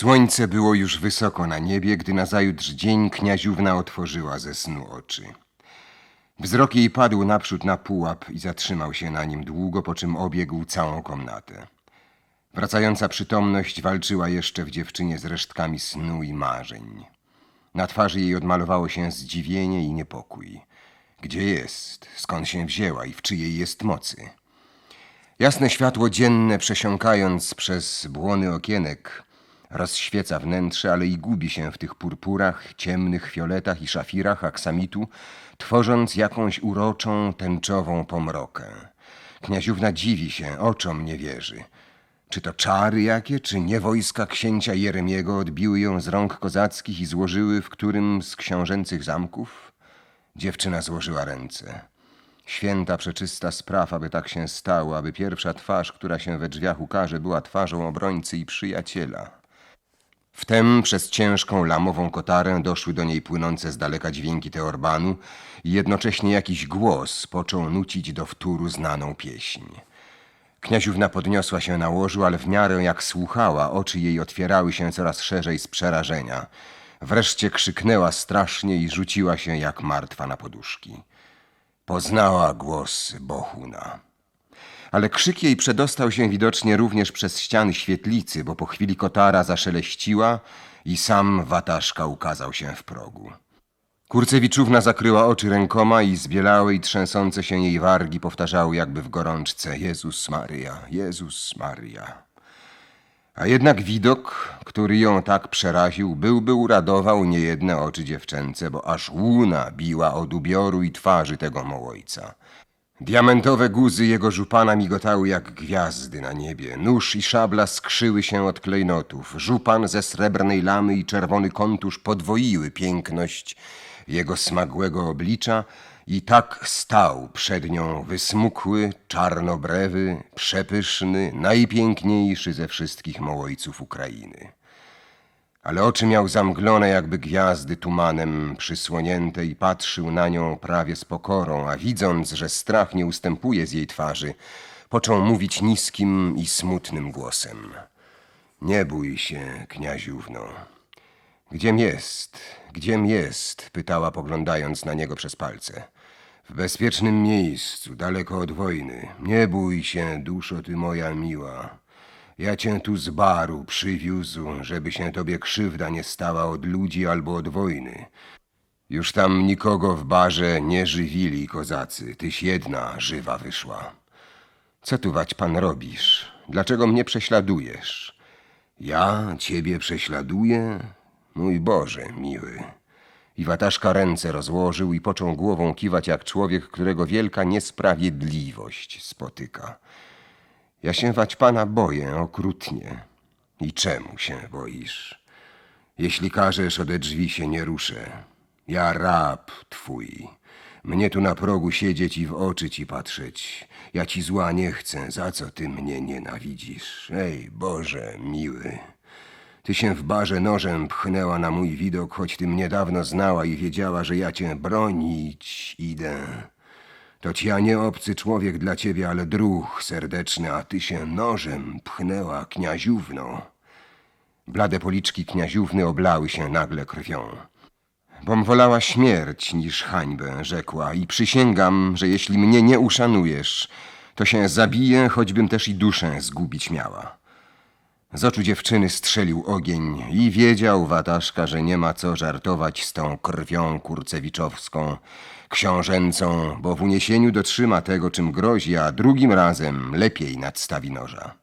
Słońce było już wysoko na niebie, gdy nazajutrz dzień kniaziówna otworzyła ze snu oczy. Wzrok jej padł naprzód na pułap i zatrzymał się na nim długo, po czym obiegł całą komnatę. Wracająca przytomność walczyła jeszcze w dziewczynie z resztkami snu i marzeń. Na twarzy jej odmalowało się zdziwienie i niepokój. Gdzie jest? Skąd się wzięła i w czyjej jest mocy? Jasne światło dzienne, przesiąkając przez błony okienek, rozświeca wnętrze, ale i gubi się w tych purpurach, ciemnych fioletach i szafirach aksamitu, tworząc jakąś uroczą, tęczową pomrokę. Kniaziówna dziwi się, oczom nie wierzy. Czy to czary jakie, czy nie wojska księcia Jeremiego odbiły ją z rąk kozackich i złożyły w którym z książęcych zamków? Dziewczyna złożyła ręce. Święta, przeczysta spraw, aby tak się stało, aby pierwsza twarz, która się we drzwiach ukaże, była twarzą obrońcy i przyjaciela. Wtem przez ciężką lamową kotarę doszły do niej płynące z daleka dźwięki teorbanu i jednocześnie jakiś głos począł nucić do wtóru znaną pieśń. Kniaziówna podniosła się na łożu, ale w miarę jak słuchała, oczy jej otwierały się coraz szerzej z przerażenia. Wreszcie krzyknęła strasznie i rzuciła się jak martwa na poduszki. Poznała głos Bohuna. Ale krzyk jej przedostał się widocznie również przez ściany świetlicy, bo po chwili kotara zaszeleściła i sam wataszka ukazał się w progu. Kurcewiczówna zakryła oczy rękoma i zbielałe i trzęsące się jej wargi powtarzały jakby w gorączce Jezus Maryja, Jezus Maryja. A jednak widok, który ją tak przeraził, byłby uradował niejedne oczy dziewczęce, bo aż łuna biła od ubioru i twarzy tego mołojca. Diamentowe guzy jego żupana migotały jak gwiazdy na niebie. Nóż i szabla skrzyły się od klejnotów. Żupan ze srebrnej lamy i czerwony kontusz podwoiły piękność jego smagłego oblicza i tak stał przed nią wysmukły, czarnobrewy, przepyszny, najpiękniejszy ze wszystkich mołojców Ukrainy. Ale oczy miał zamglone jakby gwiazdy tumanem przysłonięte i patrzył na nią prawie z pokorą, a widząc, że strach nie ustępuje z jej twarzy, począł mówić niskim i smutnym głosem. Nie bój się, kniaziówno. Gdziem jest, gdziem jest? pytała poglądając na niego przez palce. W bezpiecznym miejscu, daleko od wojny. Nie bój się, duszo ty moja miła. Ja cię tu z baru przywiózł, żeby się tobie krzywda nie stała od ludzi albo od wojny. Już tam nikogo w barze nie żywili kozacy, tyś jedna żywa wyszła. Co tu wać pan robisz? Dlaczego mnie prześladujesz? Ja ciebie prześladuję? Mój Boże, miły. I wataszka ręce rozłożył i począł głową kiwać jak człowiek, którego wielka niesprawiedliwość spotyka. Ja się wać pana boję okrutnie. I czemu się boisz? Jeśli każesz, ode drzwi się nie ruszę. Ja rab twój. Mnie tu na progu siedzieć i w oczy ci patrzeć. Ja ci zła nie chcę, za co ty mnie nienawidzisz? Ej, Boże, miły. Ty się w barze nożem pchnęła na mój widok, choć ty mnie dawno znała i wiedziała, że ja cię bronić idę. To ci ja nie obcy człowiek dla ciebie, ale druh serdeczny, a ty się nożem pchnęła kniaziówno. Blade policzki kniaziówny oblały się nagle krwią. Bom wolała śmierć niż hańbę, rzekła, i przysięgam, że jeśli mnie nie uszanujesz, to się zabiję, choćbym też i duszę zgubić miała. Z oczu dziewczyny strzelił ogień i wiedział Wataszka, że nie ma co żartować z tą krwią kurcewiczowską, książęcą, bo w uniesieniu dotrzyma tego, czym grozi, a drugim razem lepiej nadstawi noża.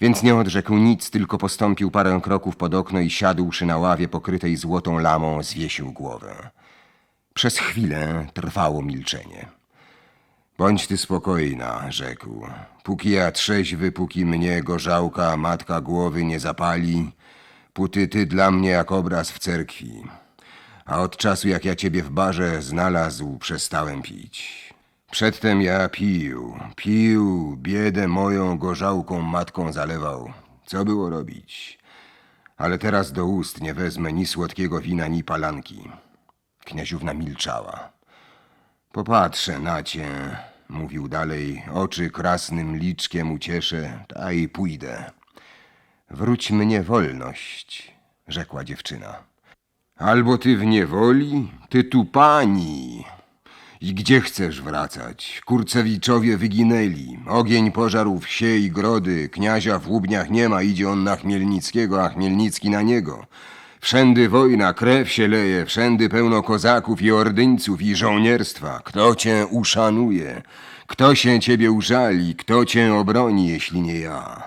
Więc nie odrzekł nic, tylko postąpił parę kroków pod okno i siadłszy na ławie pokrytej złotą lamą, zwiesił głowę. Przez chwilę trwało milczenie. Bądź ty spokojna, rzekł. Póki ja trzeźwy, póki mnie gorzałka matka głowy nie zapali, póty ty dla mnie jak obraz w cerkwi. A od czasu jak ja ciebie w barze znalazł, przestałem pić. Przedtem ja pił, pił, biedę moją gorzałką matką zalewał. Co było robić? Ale teraz do ust nie wezmę ni słodkiego wina, ni palanki. Kniaziówna milczała. Popatrzę na cię, mówił dalej, oczy krasnym liczkiem ucieszę, a i pójdę. Wróć mnie wolność, rzekła dziewczyna. Albo ty w niewoli, ty tu pani. I gdzie chcesz wracać? Kurcewiczowie wyginęli. Ogień pożarł wsie i grody. Kniazia w Łubniach nie ma. Idzie on na Chmielnickiego, a Chmielnicki na niego. Wszędy wojna, krew się leje. Wszędy pełno kozaków i ordyńców i żołnierstwa. Kto cię uszanuje? Kto się ciebie użali? Kto cię obroni, jeśli nie ja?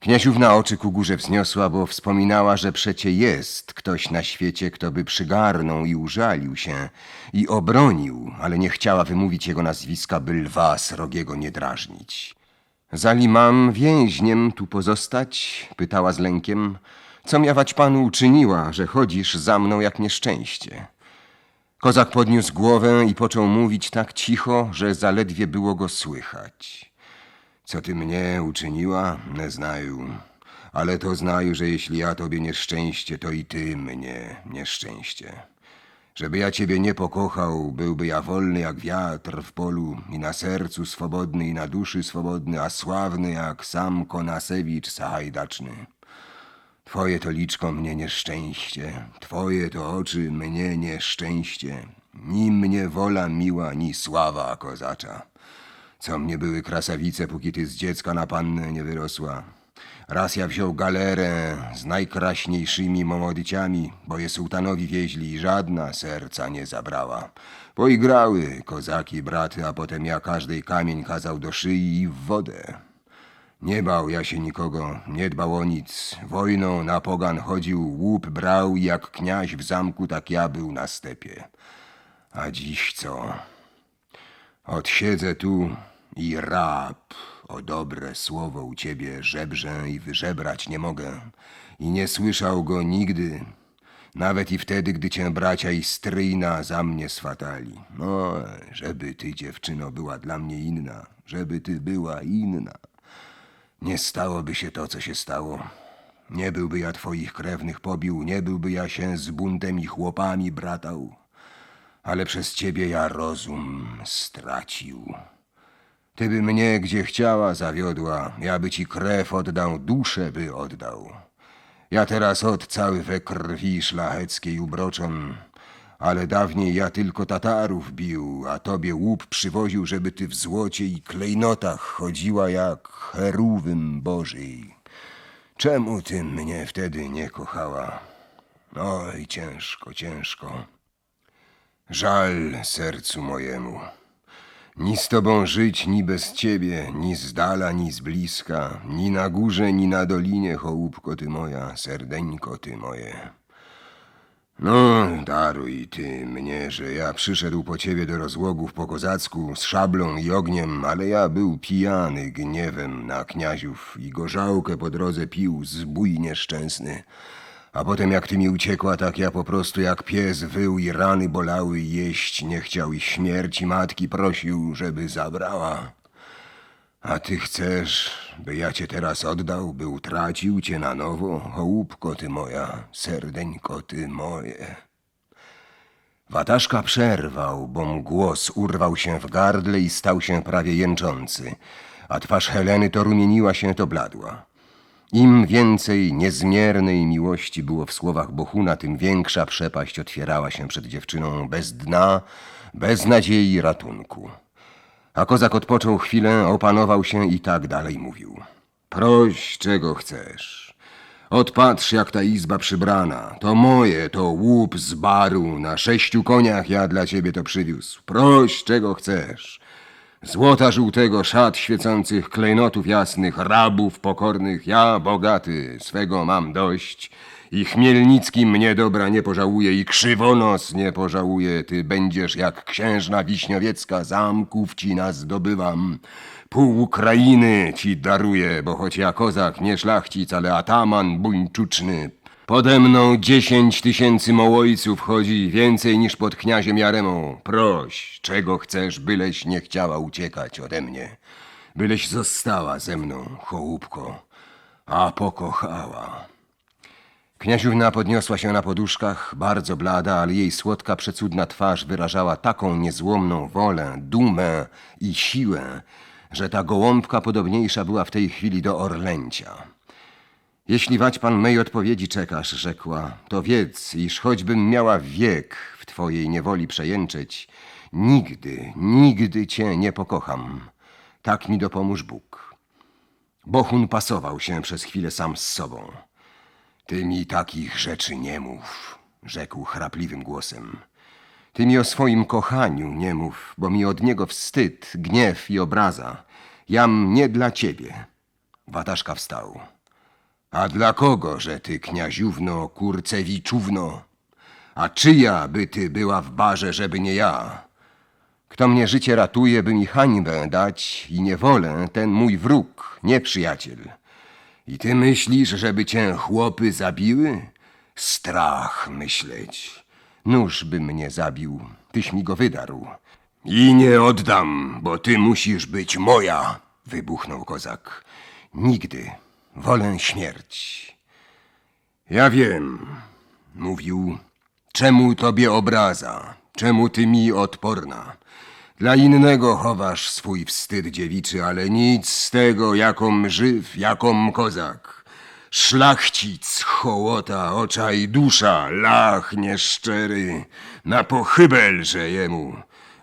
Kniaziówna oczy ku górze wzniosła, bo wspominała, że przecie jest ktoś na świecie, kto by przygarnął i użalił się i obronił, ale nie chciała wymówić jego nazwiska, by lwa srogiego nie drażnić. Zali mam więźniem tu pozostać? pytała z lękiem. Co miawać panu uczyniła, że chodzisz za mną jak nieszczęście? Kozak podniósł głowę i począł mówić tak cicho, że zaledwie było go słychać. Co ty mnie uczyniła, nie znaju. Ale to znaju, że jeśli ja tobie nieszczęście, to i ty mnie nieszczęście. Żeby ja ciebie nie pokochał, byłby ja wolny jak wiatr w polu i na sercu swobodny i na duszy swobodny, a sławny jak sam Konasewicz Sahajdaczny. Twoje to liczko mnie nieszczęście, twoje to oczy mnie nieszczęście. Ni mnie wola miła, ni sława kozacza. Co mnie były krasawice, póki ty z dziecka na pannę nie wyrosła. Raz ja wziął galerę z najkraśniejszymi momodyciami, bo je sułtanowi wieźli i żadna serca nie zabrała. Poigrały kozaki, braty, a potem ja każdej kamień kazał do szyi i w wodę. Nie bał ja się nikogo, nie dbał o nic. Wojną na pogan chodził, łup brał i jak kniaź w zamku, tak ja był na stepie. A dziś co? Odsiedzę tu i rab o dobre słowo u ciebie żebrze i wyżebrać nie mogę. I nie słyszał go nigdy, nawet i wtedy, gdy cię bracia i stryjna za mnie swatali. No, żeby ty, dziewczyno, była dla mnie inna, żeby ty była inna. Nie stałoby się to, co się stało. Nie byłby ja twoich krewnych pobił, nie byłby ja się z buntem i chłopami bratał. Ale przez ciebie ja rozum stracił. Ty by mnie gdzie chciała zawiodła, ja by ci krew oddał, duszę by oddał. Ja teraz od cały we krwi szlacheckiej ubroczon, ale dawniej ja tylko Tatarów bił, a tobie łup przywoził, żeby ty w złocie i klejnotach chodziła jak cherówym Bożej. Czemu ty mnie wtedy nie kochała? Oj, ciężko, ciężko. Żal sercu mojemu. Ni z tobą żyć, ni bez ciebie, ni z dala, ni z bliska, ni na górze, ni na dolinie, chołupko ty moja, serdeńko ty moje. No, daruj ty mnie, że ja przyszedł po ciebie do rozłogów po kozacku z szablą i ogniem, ale ja był pijany gniewem na kniaziów i gorzałkę po drodze pił, zbój nieszczęsny. A potem jak ty mi uciekła, tak ja po prostu jak pies wył i rany bolały i jeść nie chciał i śmierci matki prosił, żeby zabrała. A ty chcesz, by ja cię teraz oddał, by utracił cię na nowo? Chołupko ty moja, serdeńko ty moje. Wataszka przerwał, bo mu głos urwał się w gardle i stał się prawie jęczący, a twarz Heleny to rumieniła się, to bladła. Im więcej niezmiernej miłości było w słowach Bohuna, tym większa przepaść otwierała się przed dziewczyną bez dna, bez nadziei ratunku. A kozak odpoczął chwilę, opanował się i tak dalej mówił. Proś, czego chcesz. Odpatrz, jak ta izba przybrana. To moje, to łup z baru. Na sześciu koniach ja dla ciebie to przywiózł. Proś, czego chcesz. Złota żółtego, szat świecących, klejnotów jasnych, rabów pokornych, ja bogaty, swego mam dość. I Chmielnicki mnie dobra nie pożałuje i krzywonos nie pożałuje. Ty będziesz jak księżna wiśniowiecka, zamków ci nazdobywam. Pół Ukrainy ci daruję, bo choć ja kozak, nie szlachcic, ale ataman buńczuczny. Pode mną dziesięć tysięcy mołojców chodzi, więcej niż pod kniaziem Jaremą. Proś, czego chcesz, byleś nie chciała uciekać ode mnie. Byleś została ze mną, chołupko, a pokochała. Kniaziówna podniosła się na poduszkach, bardzo blada, ale jej słodka, przecudna twarz wyrażała taką niezłomną wolę, dumę i siłę, że ta gołąbka podobniejsza była w tej chwili do orlęcia. Jeśli wać pan mej odpowiedzi czekasz, rzekła, to wiedz, iż choćbym miała wiek w twojej niewoli przejęczeć, nigdy, nigdy cię nie pokocham. Tak mi dopomóż Bóg. Bohun pasował się przez chwilę sam z sobą. Ty mi takich rzeczy nie mów, rzekł chrapliwym głosem. Ty mi o swoim kochaniu nie mów, bo mi od niego wstyd, gniew i obraza. Jam nie dla ciebie. Wataszka wstał. A dla kogo, że ty, kniaziówno, kurcewiczówno? A czyja by ty była w barze, żeby nie ja? Kto mnie życie ratuje, by mi hańbę dać i niewolę, ten mój wróg, nieprzyjaciel. I ty myślisz, żeby cię chłopy zabiły? Strach myśleć. Nóż by mnie zabił, tyś mi go wydarł. I nie oddam, bo ty musisz być moja, wybuchnął kozak. Nigdy. Wolę śmierć. Ja wiem, mówił, czemu tobie obraza, czemu ty mi odporna. Dla innego chowasz swój wstyd dziewiczy, ale nic z tego, jakom żyw, jakom kozak. Szlachcic, hołota, ocza i dusza, lach nieszczery, na pochybelże jemu.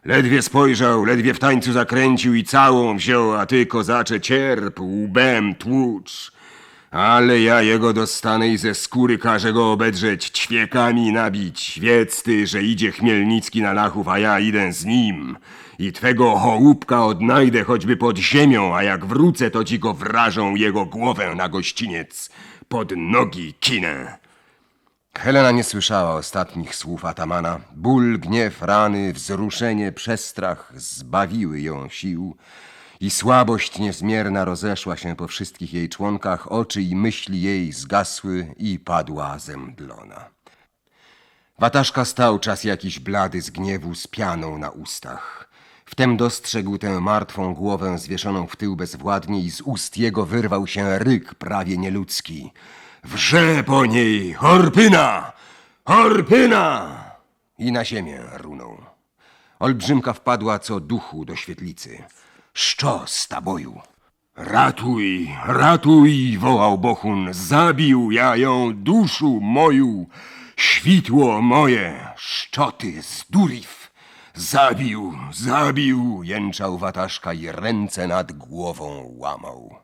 Ledwie spojrzał, ledwie w tańcu zakręcił i całą wziął, a ty, kozacze, cierp, łbem tłucz. Ale ja jego dostanę i ze skóry każę go obedrzeć, ćwiekami nabić. Wiedz ty, że idzie Chmielnicki na Lachów, a ja idę z nim. I twego chołupka odnajdę choćby pod ziemią, a jak wrócę, to ci go wrażą jego głowę na gościniec. Pod nogi kinę. Helena nie słyszała ostatnich słów Atamana. Ból, gniew, rany, wzruszenie, przestrach zbawiły ją sił i słabość niezmierna rozeszła się po wszystkich jej członkach, oczy i myśli jej zgasły i padła zemdlona. Wataszka stał czas jakiś blady z gniewu z pianą na ustach. Wtem dostrzegł tę martwą głowę zwieszoną w tył bezwładnie i z ust jego wyrwał się ryk prawie nieludzki. Wrze po niej! Horpyna! Horpyna! I na ziemię runął. Olbrzymka wpadła co duchu do świetlicy. Szczos taboju. Ratuj, ratuj, wołał Bohun. Zabił ja ją, duszu moju. Świtło moje, szczoty z duriw. Zabił, zabił, jęczał Wataszka i ręce nad głową łamał.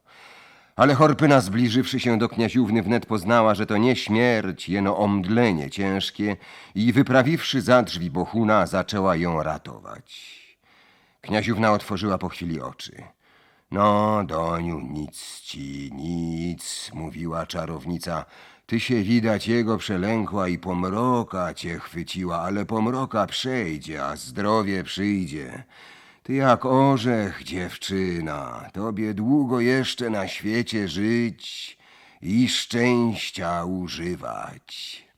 Ale Horpyna zbliżywszy się do kniaziówny wnet poznała, że to nie śmierć, jeno omdlenie ciężkie i wyprawiwszy za drzwi Bohuna, zaczęła ją ratować. Kniaziówna otworzyła po chwili oczy. No, Doniu, nic ci, nic, mówiła czarownica. Ty się widać jego przelękła i pomroka cię chwyciła, ale pomroka przejdzie, a zdrowie przyjdzie. Ty jak orzech, dziewczyna, tobie długo jeszcze na świecie żyć i szczęścia używać.